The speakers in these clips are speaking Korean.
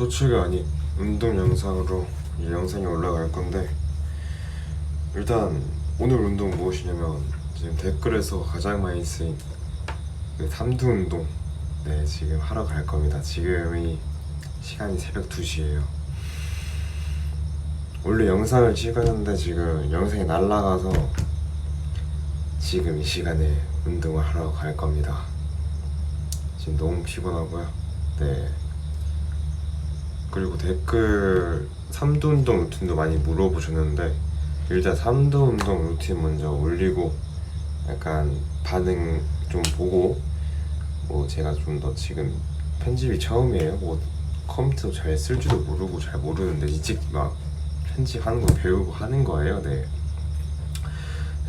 쇼츠가 아닌 운동 영상으로 이 영상이 올라갈 건데 일단 오늘 운동 무엇이냐면 지금 댓글에서 가장 많이 쓰인 그 삼두 운동 네 지금 하러 갈 겁니다. 지금이 시간이 새벽 2시예요. 원래 영상을 찍었는데 지금 영상이 날라가서 지금 이 시간에 운동을 하러 갈 겁니다. 지금 너무 피곤하고요. 네 그리고 댓글 삼두 운동 루틴도 많이 물어보셨는데 일단 삼두 운동 루틴 먼저 올리고 약간 반응 좀 보고 뭐 제가 좀 더 지금 편집이 처음이에요. 뭐 컴퓨터 잘쓸 줄도 모르고 잘 모르는데 일찍 막 편집하는 거 배우고 하는 거예요. 네.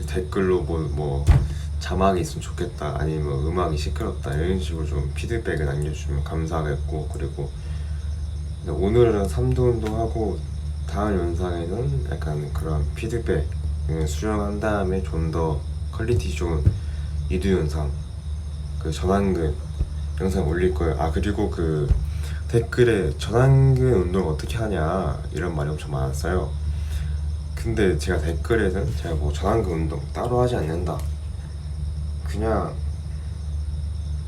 댓글로 뭐, 뭐 자막이 있으면 좋겠다 아니면 뭐 음악이 시끄럽다 이런 식으로 좀 피드백을 남겨주시면 감사하겠고 그리고 오늘은 3두 운동하고 다음 영상에는 약간 그런 피드백 수정한 다음에 좀 더 퀄리티 좋은 2두 영상 그 전완근 영상 올릴 거예요. 아 그리고 그 댓글에 전완근 운동 어떻게 하냐 이런 말이 엄청 많았어요. 근데 제가 댓글에는 제가 뭐 전완근 운동 따로 하지 않는다. 그냥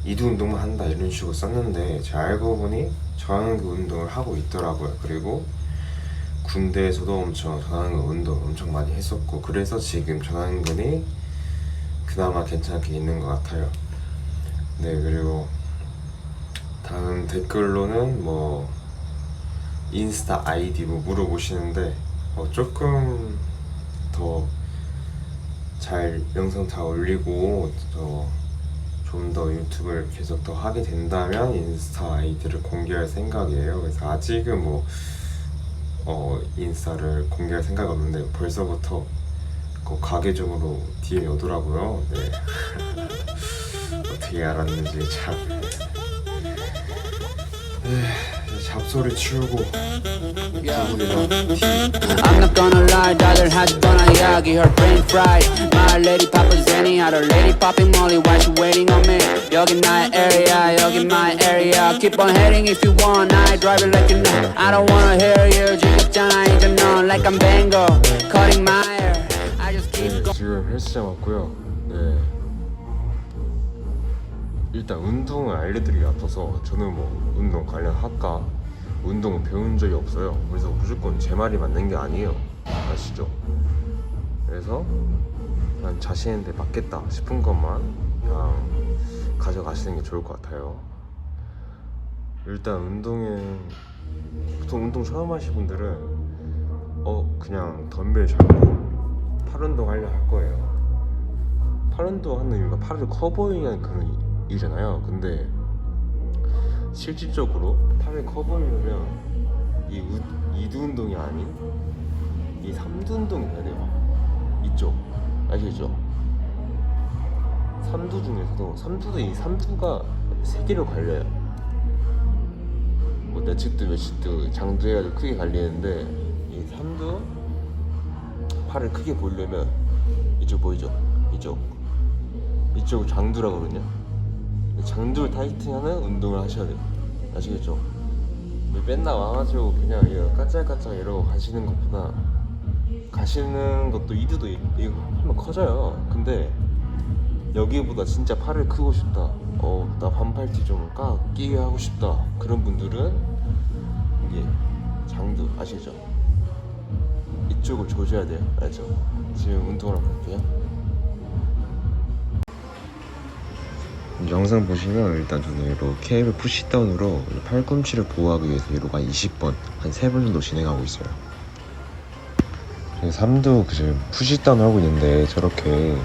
이두 운동만 한다 이런 식으로 썼는데 제가 알고 보니 전완근 운동을 하고 있더라고요. 그리고 군대에서도 엄청 전완근 운동 엄청 많이 했었고 그래서 지금 전완근이 그나마 괜찮게 있는 것 같아요. 네 그리고 다음 댓글로는 뭐 인스타 아이디 뭐 물어보시는데 어, 조금 더 잘 영상 다 올리고 좀 더 유튜브를 계속 더 하게 된다면 인스타 아이디를 공개할 생각이에요. 그래서 아직은 뭐 어, 인스타를 공개할 생각 없는데 벌써부터 그 가계적으로 DM이 오더라고요. 네. 어떻게 알았는지 참. 에이, 잡소리 치우고 I'm not gonna lie 다들 하지던 이 야기 her brain fried My lady poppin' Zenny other lady popping Molly Why she waiting on me 여긴 나의 area 여긴 my area Keep on heading if you want I drive it like you know I don't wanna hear you 지겹잖아 이제 넌 Like I'm Bango Cutting my hair I just keep going 지금 헬스장 왔고요. 네. 일단 운동을 알려드리기 앞서서 저는 뭐 운동 관련 학과 운동을 배운 적이 없어요. 그래서 무조건 제 말이 맞는 게 아니에요. 아시죠? 그래서 그냥 자신한테 맞겠다 싶은 것만 그냥 가져가시는 게 좋을 것 같아요. 일단 운동에 보통 운동 처음 하신 분들은 어 그냥 덤벨 잡고 팔 운동 하려 할 거예요. 팔 운동 하는 이유가 팔을 커 보이는 그런 이- 이유잖아요. 근데 실질적으로 팔을 커 보이려면 이 우, 이두 운동이 아닌 이 삼두 운동이 해야 돼요. 이쪽 아시죠? 삼두 중에서도 삼두도 이 삼두가 세 개로 갈려요. 뭐 내측도 외측도 장두 해가지고 크게 갈리는데 이 삼두 팔을 크게 보이려면 이쪽 보이죠? 이쪽 이쪽을 장두라고 그러냐? 장두를 타이팅하는 운동을 하셔야 돼요 아시겠죠? 왜 맨날 와가지고 그냥 이거 까짝까짝 이러고 가시는 것보다 가시는 것도 이두도 이- 이거 하면 커져요 근데 여기보다 진짜 팔을 크고 싶다 어 나 반팔티 좀 까, 끼게 하고 싶다 그런 분들은 이게 장두 아시죠? 이쪽을 조져야 돼요. 알죠? 지금 운동을 한번 볼게요. 영상 보시면 일단 저는 이로 케이블 푸시다운으로 팔꿈치를 보호하기 위해서 이로가 20번 한 3번 정도 진행하고 있어요. 3두 그 지금 푸시다운 하고 있는데 저렇게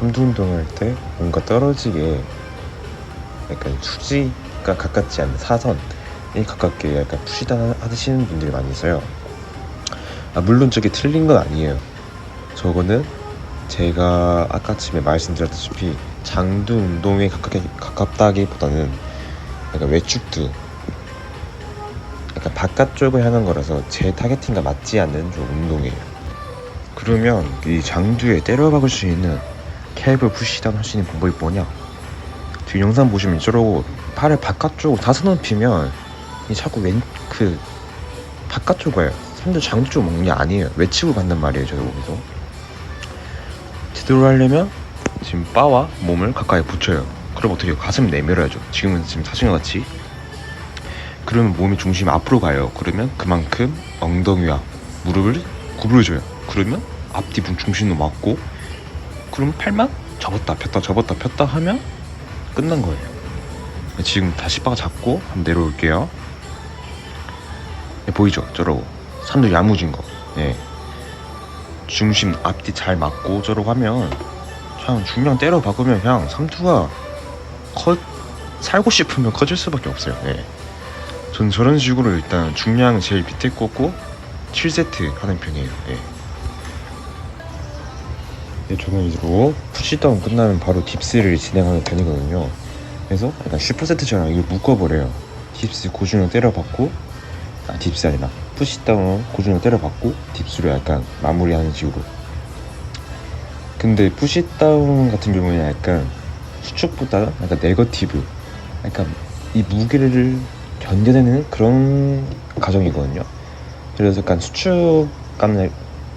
3두 운동할 때 뭔가 떨어지게 약간 수지가 가깝지 않은 사선에 가깝게 약간 푸시다운 하시는 분들이 많이 있어요. 아, 물론 저게 틀린 건 아니에요. 저거는 제가 아까쯤에 말씀드렸다시피 장두 운동에 가깝게, 가깝다기보다는 약간 외축두 약간 바깥쪽을 향한 거라서 제 타겟팅과 맞지 않는 좀 운동이에요. 그러면 이 장두에 때려박을 수 있는 케이블 푸시다운 할 수 있는 방법이 뭐냐? 지금 영상 보시면 저러고 팔을 바깥쪽으로 다서 높이면 이 자꾸 왼 그 바깥쪽 가요. 삼두 장두 쪽 먹는 게 아니에요. 외치고 간단 말이에요. 저도 거기서. 제대로 하려면 지금 바와 몸을 가까이 붙여요. 그럼 어떻게? 가슴 내밀어야죠. 지금은 지금 사진과 같이. 그러면 몸이 중심이 앞으로 가요. 그러면 그만큼 엉덩이와 무릎을 구부려줘요. 그러면 앞뒤 중심도 맞고 그럼 팔만 접었다 폈다 접었다 폈다 하면 끝난 거예요. 지금 다시 바 잡고 한번 내려올게요. 네, 보이죠? 저러고 산도 야무진 거. 네. 중심 앞뒤 잘 맞고 저러고 하면 그냥 중량 때려 박으면 그냥 삼투가 커 살고 싶으면 커질 수밖에 없어요. 네. 전 저런 식으로 일단 중량 제일 밑에 꽂고 7세트 하는 편이에요. 네. 네, 저는 이대로 푸시다운 끝나면 바로 딥스를 진행하는 편이거든요. 그래서 약간 슈퍼세트처럼 이걸 묶어버려요. 딥스 고중량 때려받고 아 딥스 아니라 푸시다운 고중량 때려받고 딥스로 약간 마무리하는 식으로. 근데 푸시다운 같은 경우에는 약간 수축보다 약간 네거티브, 약간 이 무게를 견뎌내는 그런 과정이거든요. 그래서 약간 수축감은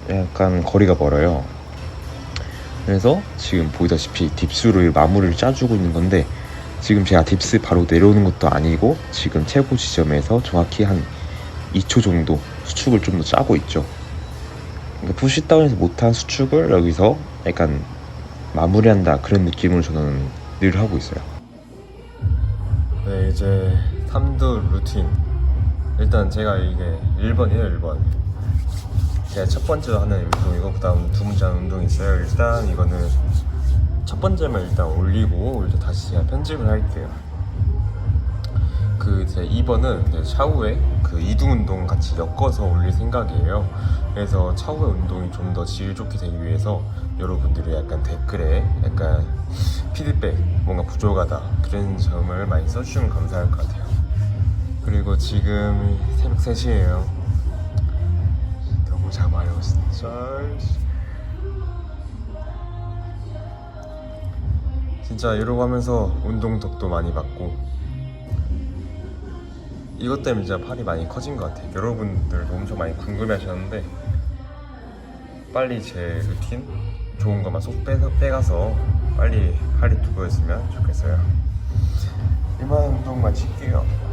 약간 거리가 멀어요. 그래서 지금 보이다시피 딥스로 마무리를 짜주고 있는 건데 지금 제가 딥스 바로 내려오는 것도 아니고 지금 최고 지점에서 정확히 한 2초 정도 수축을 좀 더 짜고 있죠. 그러니까 푸시다운에서 못한 수축을 여기서 약간 마무리한다 그런 느낌으로 저는 늘 하고 있어요. 네 이제 3두 루틴. 일단 제가 이게 1번이에요 1번. 제가 첫 번째 하는 운동이고 그 다음 두 번째 운동이 있어요. 일단 이거는 첫 번째만 일단 올리고 이제 다시 제가 편집을 할게요. 그 이제 2번은 이제 차후에 그 이두 운동 같이 엮어서 올릴 생각이에요. 그래서 차후에 운동이 좀 더 질 좋게 되기 위해서 여러분들이 약간 댓글에 약간 피드백 뭔가 부족하다 그런 점을 많이 써주시면 감사할 것 같아요 그리고 지금 새벽 3시에요. 너무 잠아요 진짜 진짜 이러고 하면서 운동 덕도 많이 받고 이것 때문에 진짜 팔이 많이 커진 것 같아요. 여러분들도 엄청 많이 궁금해 하셨는데 빨리 제 루틴 좋은 것만 쏙 빼, 빼가서 빨리 팔이 두꺼워졌으면 좋겠어요. 이만 운동 마칠게요